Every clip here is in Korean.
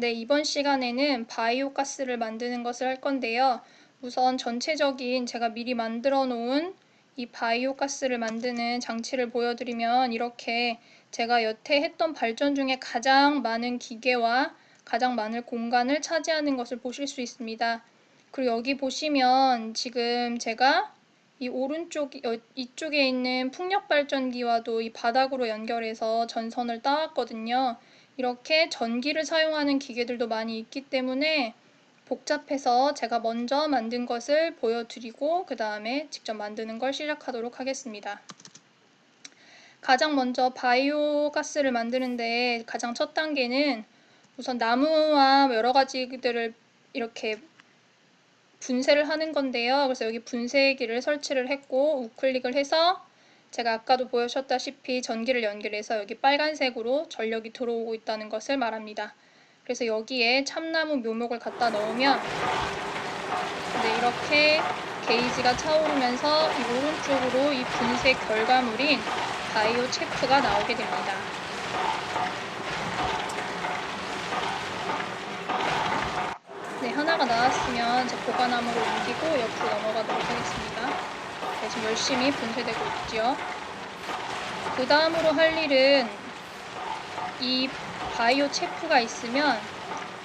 네, 이번 시간에는 바이오 가스를 만드는 것을 할 건데요. 우선 전체적인 제가 미리 만들어 놓은 이 바이오 가스를 만드는 장치를 보여드리면 이렇게 제가 여태 했던 발전 중에 가장 많은 기계와 가장 많은 공간을 차지하는 것을 보실 수 있습니다. 그리고 여기 보시면 지금 제가 이 오른쪽 어, 이쪽에 있는 풍력 발전기와도 이 바닥으로 연결해서 전선을 따왔거든요. 이렇게 전기를 사용하는 기계들도 많이 있기 때문에 복잡해서 제가 먼저 만든 것을 보여드리고 그 다음에 직접 만드는 걸 시작하도록 하겠습니다. 가장 먼저 바이오 가스를 만드는데 가장 첫 단계는 우선 나무와 여러 가지들을 이렇게 분쇄를 하는 건데요. 그래서 여기 분쇄기를 설치를 했고 우클릭을 해서 제가 아까도 보여주셨다시피 전기를 연결해서 여기 빨간색으로 전력이 들어오고 있다는 것을 말합니다. 그래서 여기에 참나무 묘목을 갖다 넣으면 네, 이렇게 게이지가 차오르면서 이 오른쪽으로 이 분쇄 결과물인 바이오 체프가 나오게 됩니다. 네, 하나가 나왔으면 제 보관함으로 옮기고 옆으로 넘어가도록 하겠습니다. 네, 지금 열심히 분쇄되고 있죠. 그 다음으로 할 일은 이 바이오 체프가 있으면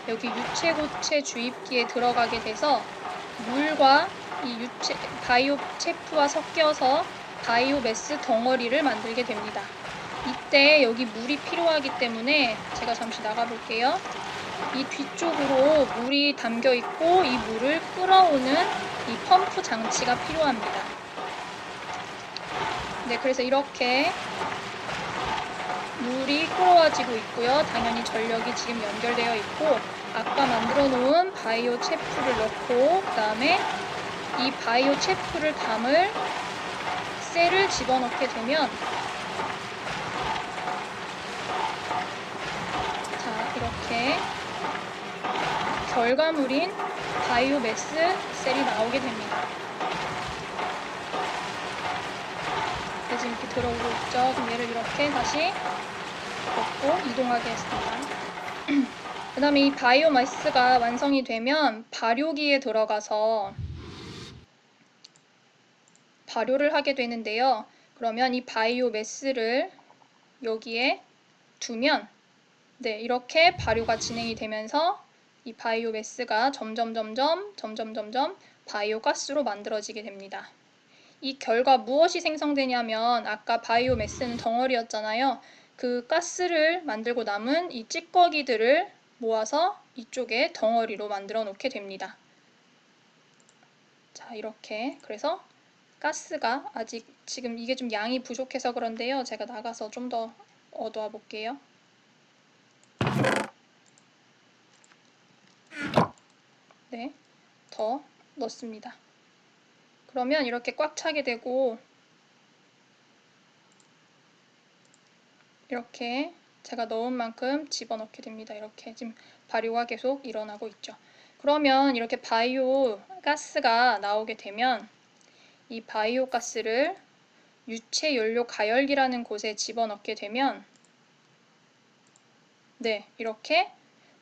여기 유체 고체 주입기에 들어가게 돼서 물과 이 유체, 바이오 체프와 섞여서 바이오 매스 덩어리를 만들게 됩니다. 이때 여기 물이 필요하기 때문에 제가 잠시 나가 볼게요. 이 뒤쪽으로 물이 담겨 있고 이 물을 끌어오는 이 펌프 장치가 필요합니다. 네, 그래서 이렇게 물이 끌어와지고 있고요. 당연히 전력이 지금 연결되어 있고 아까 만들어 놓은 바이오 체프를 넣고 그 다음에 이 바이오 체프를 담을 셀을 집어넣게 되면 자 이렇게 결과물인 바이오 매스 셀이 나오게 됩니다. 네, 지금 이렇게 들어오고 있죠. 얘를 이렇게 다시 걷고 이동하게 했습니다. 그 다음에 이 바이오 매스가 완성이 되면 발효기에 들어가서 발효를 하게 되는데요. 그러면 이 바이오 매스를 여기에 두면 네, 이렇게 발효가 진행이 되면서 이 바이오 매스가 점점 점점 점점 점점 바이오 가스로 만들어지게 됩니다. 이 결과 무엇이 생성되냐면 아까 바이오 매스는 덩어리였잖아요. 그 가스를 만들고 남은 이 찌꺼기들을 모아서 이쪽에 덩어리로 만들어 놓게 됩니다. 자, 이렇게. 그래서 가스가 아직 지금 이게 좀 양이 부족해서 그런데요. 제가 나가서 좀 더 얻어와 볼게요. 네, 더 넣습니다. 그러면 이렇게 꽉 차게 되고 이렇게 제가 넣은 만큼 집어넣게 됩니다. 이렇게 지금 발효가 계속 일어나고 있죠. 그러면 이렇게 바이오 가스가 나오게 되면 이 바이오 가스를 유체 연료 가열기라는 곳에 집어넣게 되면 네, 이렇게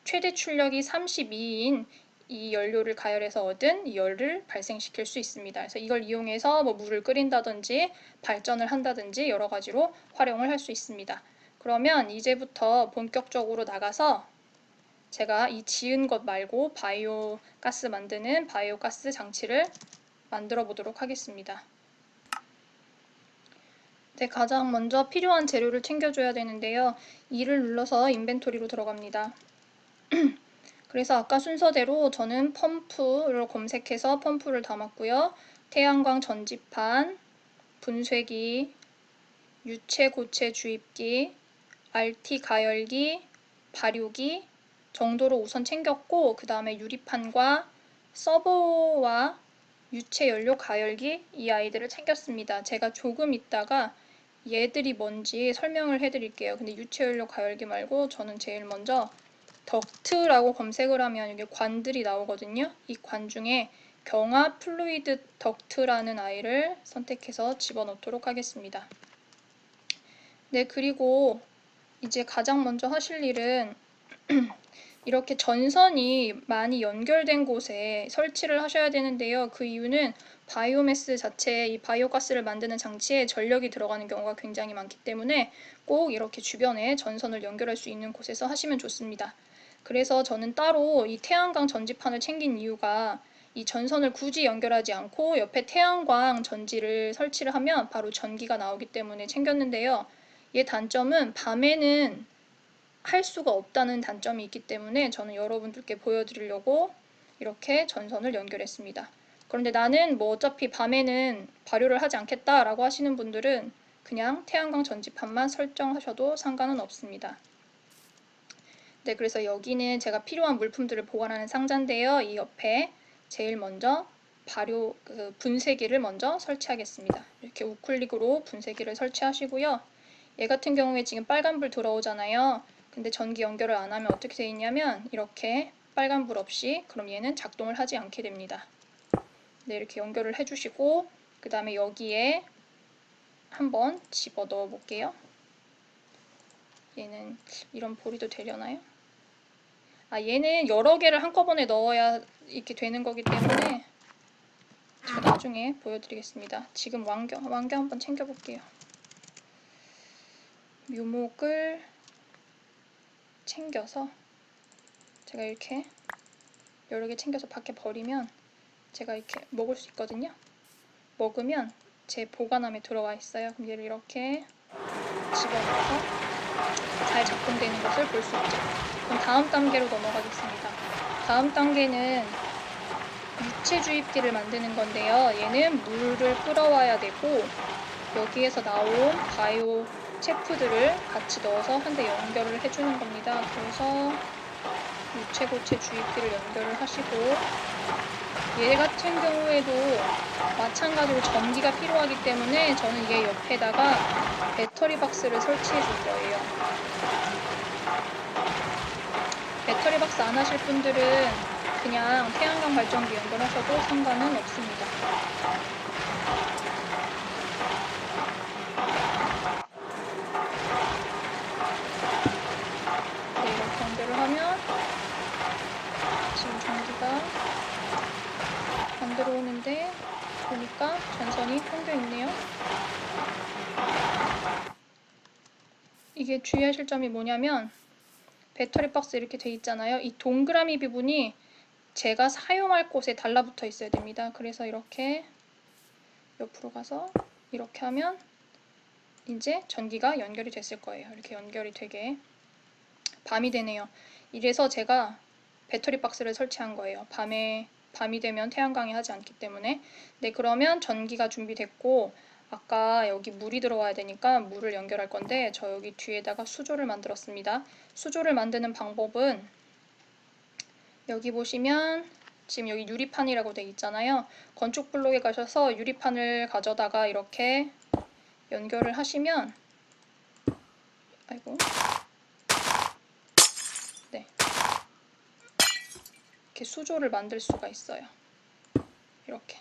최대 출력이 32인 이 연료를 가열해서 얻은 이 열을 발생시킬 수 있습니다. 그래서 이걸 이용해서 뭐 물을 끓인다든지 발전을 한다든지 여러 가지로 활용을 할 수 있습니다. 그러면 이제부터 본격적으로 나가서 제가 이 지은 것 말고 바이오 가스 만드는 바이오 가스 장치를 만들어 보도록 하겠습니다. 네, 가장 먼저 필요한 재료를 챙겨줘야 되는데요. 이를 눌러서 인벤토리로 들어갑니다. 그래서 아까 순서대로 저는 펌프를 검색해서 펌프를 담았고요. 태양광 전지판, 분쇄기, 유체 고체 주입기, RT 가열기, 발효기 정도로 우선 챙겼고 그 다음에 유리판과 서버와 유체 연료 가열기 이 아이들을 챙겼습니다. 제가 조금 있다가 얘들이 뭔지 설명을 해드릴게요. 근데 유체 연료 가열기 말고 저는 제일 먼저 덕트라고 검색을 하면 이게 관들이 나오거든요. 이 관 중에 경화 플루이드 덕트라는 아이를 선택해서 집어넣도록 하겠습니다. 네, 그리고 이제 가장 먼저 하실 일은 이렇게 전선이 많이 연결된 곳에 설치를 하셔야 되는데요. 그 이유는 바이오매스 자체에 이 바이오가스를 만드는 장치에 전력이 들어가는 경우가 굉장히 많기 때문에 꼭 이렇게 주변에 전선을 연결할 수 있는 곳에서 하시면 좋습니다. 그래서 저는 따로 이 태양광 전지판을 챙긴 이유가 이 전선을 굳이 연결하지 않고 옆에 태양광 전지를 설치를 하면 바로 전기가 나오기 때문에 챙겼는데요. 얘 단점은 밤에는 할 수가 없다는 단점이 있기 때문에 저는 여러분들께 보여드리려고 이렇게 전선을 연결했습니다. 그런데 나는 뭐 어차피 밤에는 발효를 하지 않겠다라고 하시는 분들은 그냥 태양광 전지판만 설정하셔도 상관은 없습니다. 네, 그래서 여기는 제가 필요한 물품들을 보관하는 상자인데요. 이 옆에 제일 먼저 발효 그 분쇄기를 먼저 설치하겠습니다. 이렇게 우클릭으로 분쇄기를 설치하시고요. 얘 같은 경우에 지금 빨간불 들어오잖아요. 근데 전기 연결을 안 하면 어떻게 돼 있냐면 이렇게 빨간불 없이 그럼 얘는 작동을 하지 않게 됩니다. 네, 이렇게 연결을 해주시고 그 다음에 여기에 한번 집어 넣어 볼게요. 얘는 이런 보리도 되려나요? 아 얘는 여러 개를 한꺼번에 넣어야 이렇게 되는 거기 때문에 제가 나중에 보여드리겠습니다. 지금 왕경 왕경 한번 챙겨볼게요. 묘목을 챙겨서 제가 이렇게 여러 개 챙겨서 밖에 버리면 제가 이렇게 먹을 수 있거든요. 먹으면 제 보관함에 들어와 있어요. 그럼 얘를 이렇게 집어넣어서 잘 작동되는 것을 볼 수 있죠. 그럼 다음 단계로 넘어가겠습니다. 다음 단계는 유체 주입기를 만드는 건데요. 얘는 물을 끓어와야 되고 여기에서 나온 바이오 체프들을 같이 넣어서 한 대 연결을 해주는 겁니다. 그래서 유체고체 주입기를 연결을 하시고 얘 같은 경우에도 마찬가지로 전기가 필요하기 때문에 저는 얘 옆에다가 배터리 박스를 설치해 줄 거예요. 배터리 박스 안 하실 분들은 그냥 태양광 발전기 연결하셔도 상관은 없습니다. 네, 이렇게 연결을 하면 지금 전기가 안 들어오는데 보니까 전선이 끊겨 있네요. 이게 주의하실 점이 뭐냐면 배터리 박스 이렇게 돼 있잖아요. 이 동그라미 부분이 제가 사용할 곳에 달라붙어 있어야 됩니다. 그래서 이렇게 옆으로 가서 이렇게 하면 이제 전기가 연결이 됐을 거예요. 이렇게 연결이 되게 밤이 되네요. 이래서 제가 배터리 박스를 설치한 거예요. 밤에 밤이 되면 태양광이 하지 않기 때문에 네 그러면 전기가 준비됐고 아까 여기 물이 들어와야 되니까 물을 연결할 건데 저 여기 뒤에다가 수조를 만들었습니다. 수조를 만드는 방법은 여기 보시면 지금 여기 유리판이라고 돼 있잖아요. 건축 블록에 가셔서 유리판을 가져다가 이렇게 연결을 하시면 아이고 이렇게 수조를 만들 수가 있어요. 이렇게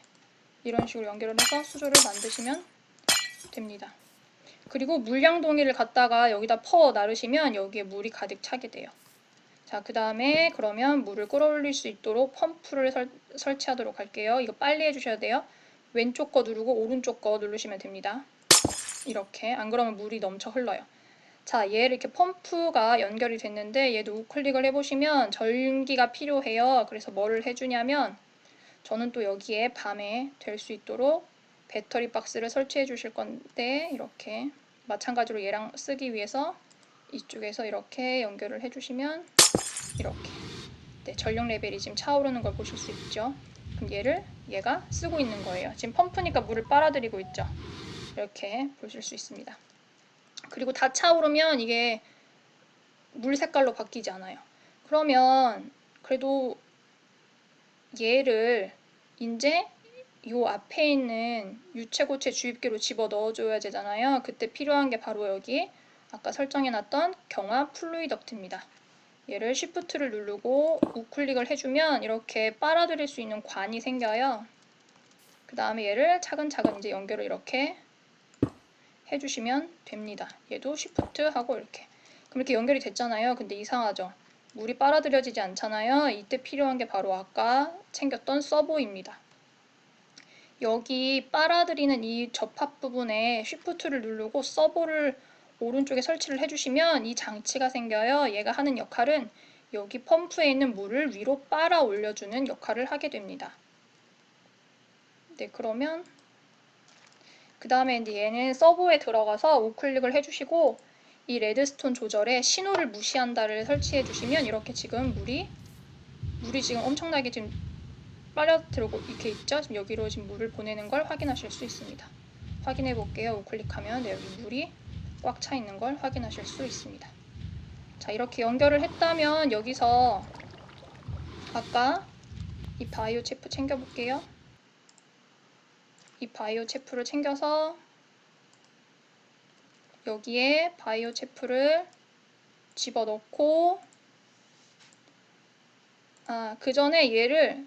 이런 식으로 연결을 해서 수조를 만드시면 됩니다. 그리고 물량 동이를 갖다가 여기다 퍼 나르시면 여기에 물이 가득 차게 돼요. 자, 그 다음에 그러면 물을 끌어올릴 수 있도록 펌프를 설, 설치하도록 할게요. 이거 빨리 해주셔야 돼요. 왼쪽 거 누르고 오른쪽 거 누르시면 됩니다. 이렇게 안 그러면 물이 넘쳐 흘러요. 자, 얘를 이렇게 펌프가 연결이 됐는데 얘도 우클릭을 해보시면 전기가 필요해요. 그래서 뭐를 해주냐면 저는 또 여기에 밤에 될 수 있도록 배터리 박스를 설치해 주실 건데 이렇게 마찬가지로 얘랑 쓰기 위해서 이쪽에서 이렇게 연결을 해주시면 이렇게 네, 전력 레벨이 지금 차오르는 걸 보실 수 있죠. 그럼 얘를 얘가 쓰고 있는 거예요. 지금 펌프니까 물을 빨아들이고 있죠. 이렇게 보실 수 있습니다. 그리고 다 차오르면 이게 물 색깔로 바뀌지 않아요. 그러면 그래도 얘를 이제 요 앞에 있는 유체고체 주입기로 집어 넣어줘야 되잖아요. 그때 필요한 게 바로 여기 아까 설정해놨던 경화 플루이 덕트입니다. 얘를 Shift를 누르고 우클릭을 해주면 이렇게 빨아들일 수 있는 관이 생겨요. 그 다음에 얘를 차근차근 이제 연결을 이렇게 해주시면 됩니다. 얘도 Shift 하고 이렇게 그럼 이렇게 연결이 됐잖아요. 근데 이상하죠? 물이 빨아들여지지 않잖아요. 이때 필요한 게 바로 아까 챙겼던 서보입니다. 여기 빨아들이는 이 접합 부분에 쉬프트를 누르고 서보를 오른쪽에 설치를 해주시면 이 장치가 생겨요. 얘가 하는 역할은 여기 펌프에 있는 물을 위로 빨아 올려주는 역할을 하게 됩니다. 네, 그러면 그 다음에 얘는 서버에 들어가서 우클릭을 해주시고 이 레드스톤 조절에 신호를 무시한다를 설치해 주시면 이렇게 지금 물이 물이 지금 엄청나게 지금 빨려들고 이렇게 있죠. 지금 여기로 지금 물을 보내는 걸 확인하실 수 있습니다. 확인해 볼게요. 우클릭하면 네, 여기 물이 꽉 차 있는 걸 확인하실 수 있습니다. 자 이렇게 연결을 했다면 여기서 아까 이 바이오 체프 챙겨 볼게요. 이 바이오 체프를 챙겨서 여기에 바이오 체프를 집어넣고 아, 그 전에 얘를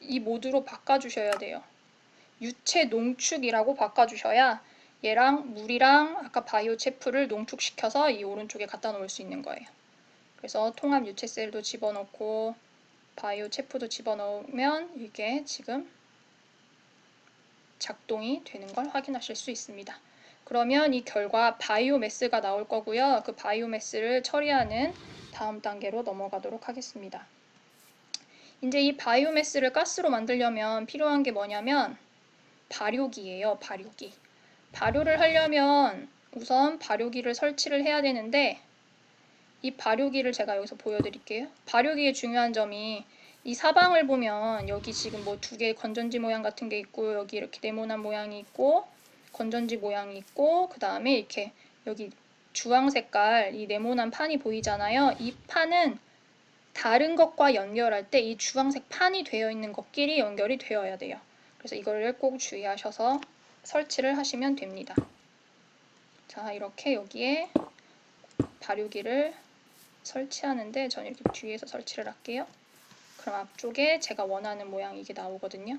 이 모드로 바꿔주셔야 돼요. 유체 농축이라고 바꿔주셔야 얘랑 물이랑 아까 바이오 체프를 농축시켜서 이 오른쪽에 갖다 놓을 수 있는 거예요. 그래서 통합 유체 셀도 집어넣고 바이오 체프도 집어넣으면 이게 지금 작동이 되는 걸 확인하실 수 있습니다. 그러면 이 결과 바이오매스가 나올 거고요. 그 바이오매스를 처리하는 다음 단계로 넘어가도록 하겠습니다. 이제 이 바이오매스를 가스로 만들려면 필요한 게 뭐냐면 발효기예요. 발효기. 발효를 하려면 우선 발효기를 설치를 해야 되는데 이 발효기를 제가 여기서 보여드릴게요. 발효기의 중요한 점이 이 사방을 보면 여기 지금 뭐 두 개의 건전지 모양 같은 게 있고 여기 이렇게 네모난 모양이 있고 건전지 모양이 있고 그 다음에 이렇게 여기 주황 색깔 이 네모난 판이 보이잖아요. 이 판은 다른 것과 연결할 때 이 주황색 판이 되어 있는 것끼리 연결이 되어야 돼요. 그래서 이거를 꼭 주의하셔서 설치를 하시면 됩니다. 자 이렇게 여기에 발효기를 설치하는데 저는 이렇게 뒤에서 설치를 할게요. 그럼 앞쪽에 제가 원하는 모양 이게 나오거든요.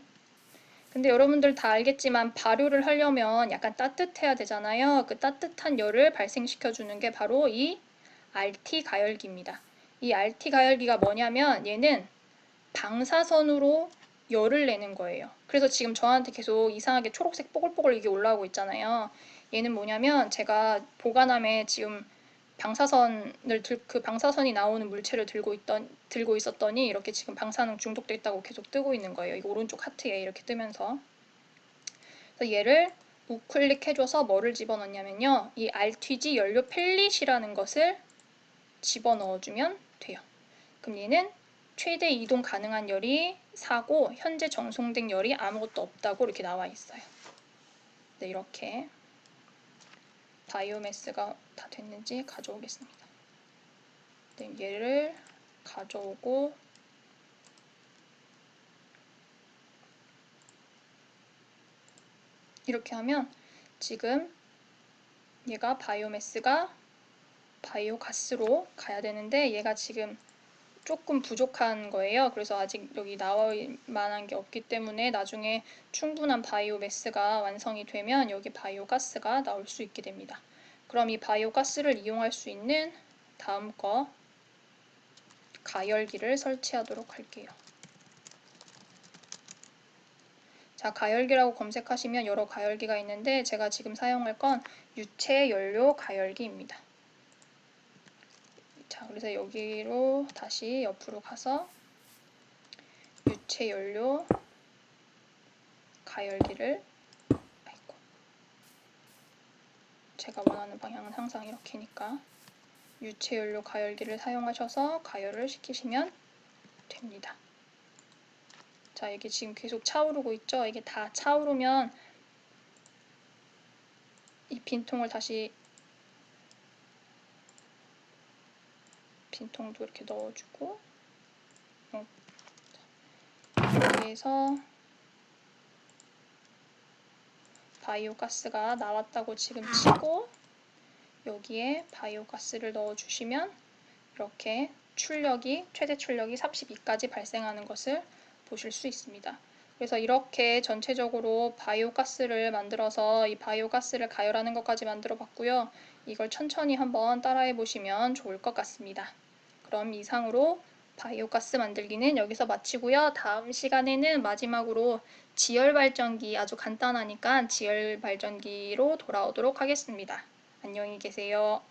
근데 여러분들 다 알겠지만 발효를 하려면 약간 따뜻해야 되잖아요. 그 따뜻한 열을 발생시켜 주는 게 바로 이 RT 가열기입니다. 이 RT 가열기가 뭐냐면 얘는 방사선으로 열을 내는 거예요. 그래서 지금 저한테 계속 이상하게 초록색 뽀글뽀글 이게 올라오고 있잖아요. 얘는 뭐냐면 제가 보관함에 지금 방사선을 들, 그 방사선이 나오는 물체를 들고 있던 들고 있었더니 이렇게 지금 방사능 중독돼 있다고 계속 뜨고 있는 거예요. 이거 오른쪽 하트에 이렇게 뜨면서 그래서 얘를 우클릭해줘서 뭐를 집어넣냐면요. 이 RTG 연료 펠릿이라는 것을 집어넣어주면 돼요. 그럼 얘는 최대 이동 가능한 열이 4고 현재 정송된 열이 아무것도 없다고 이렇게 나와 있어요. 네, 이렇게 바이오매스가 다 됐는지 가져오겠습니다. 네, 얘를 가져오고 이렇게 하면 지금 얘가 바이오매스가 바이오가스로 가야 되는데 얘가 지금 조금 부족한 거예요. 그래서 아직 여기 나올 만한 게 없기 때문에 나중에 충분한 바이오 매스가 완성이 되면 여기 바이오 가스가 나올 수 있게 됩니다. 그럼 이 바이오 가스를 이용할 수 있는 다음 거 가열기를 설치하도록 할게요. 자, 가열기라고 검색하시면 여러 가열기가 있는데 제가 지금 사용할 건 유체 연료 가열기입니다. 자, 그래서 여기로 다시 옆으로 가서 유체 연료 가열기를 아이고. 제가 원하는 방향은 항상 이렇게니까 유체 연료 가열기를 사용하셔서 가열을 시키시면 됩니다. 자, 이게 지금 계속 차오르고 있죠? 이게 다 차오르면 이 빈통을 다시 빈통도 이렇게 넣어주고 어. 여기에서 바이오가스가 나왔다고 지금 치고 여기에 바이오가스를 넣어주시면 이렇게 출력이 최대 출력이 32까지 발생하는 것을 보실 수 있습니다. 그래서 이렇게 전체적으로 바이오가스를 만들어서 이 바이오가스를 가열하는 것까지 만들어 봤고요. 이걸 천천히 한번 따라해 보시면 좋을 것 같습니다. 그럼 이상으로 바이오가스 만들기는 여기서 마치고요. 다음 시간에는 마지막으로 지열 발전기 아주 간단하니까 지열 발전기로 돌아오도록 하겠습니다. 안녕히 계세요.